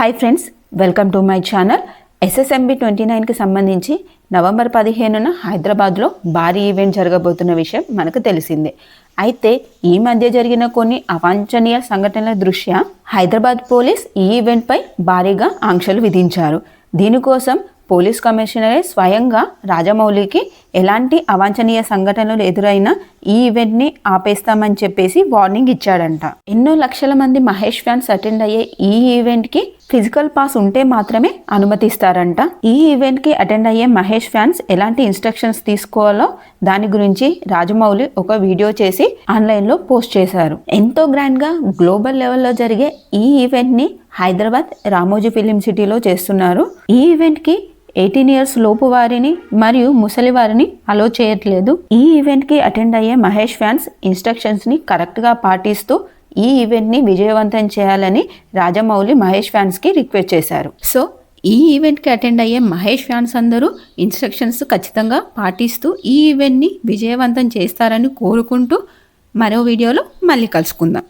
Hi friends welcome to my channel SSMB twenty నైన్కి సంబంధించి November పదిహేనున హైదరాబాద్లో భారీ ఈవెంట్ జరగబోతున్న విషయం మనకు తెలిసిందే. అయితే ఈ మధ్య జరిగిన కొన్ని అవాంఛనీయ సంఘటనల దృష్ట్యా హైదరాబాద్ పోలీస్ ఈ ఈవెంట్పై భారీగా ఆంక్షలు విధించారు. దీనికోసం పోలీస్ కమిషనరే స్వయంగా రాజమౌళికి ఎలాంటి అవాంఛనీయ సంఘటనలు ఎదురైనా ఈ ఈవెంట్ని ఆపేస్తామని చెప్పేసి వార్నింగ్ ఇచ్చాడంట. ఎన్నో లక్షల మంది మహేష్ ఫ్యాన్స్ అటెండ్ అయ్యే ఈ ఈవెంట్కి ఫిజికల్ పాస్ ఉంటే మాత్రమే అనుమతిస్తారంట. ఈ ఈవెంట్కి అటెండ్ అయ్యే మహేష్ ఫ్యాన్స్ ఎలాంటి ఇన్స్ట్రక్షన్స్ తీసుకోవాలో దాని గురించి రాజమౌళి ఒక వీడియో చేసి ఆన్లైన్లో పోస్ట్ చేశారు. ఎంతో గ్రాండ్గా గ్లోబల్ లెవెల్లో జరిగే ఈ ఈవెంట్ని హైదరాబాద్ రామోజీ ఫిలిం సిటీలో చేస్తున్నారు. ఈ ఈవెంట్కి ఎయిటీన్ ఇయర్స్ లోపు వారిని మరియు ముసలి వారిని అలో చేయట్లేదు. ఈ ఈవెంట్కి అటెండ్ అయ్యే మహేష్ ఫ్యాన్స్ ఇన్స్ట్రక్షన్స్ని కరెక్ట్గా పాటిస్తూ ఈ ఈవెంట్ని విజయవంతం చేయాలని రాజమౌళి మహేష్ ఫ్యాన్స్కి రిక్వెస్ట్ చేశారు. సో ఈ ఈవెంట్కి అటెండ్ అయ్యే మహేష్ ఫ్యాన్స్ అందరూ ఇన్స్ట్రక్షన్స్ ఖచ్చితంగా పాటిస్తూ ఈ ఈవెంట్ని విజయవంతం చేస్తారని కోరుకుంటూ మరో వీడియోలో మళ్ళీ కలుసుకుందాం.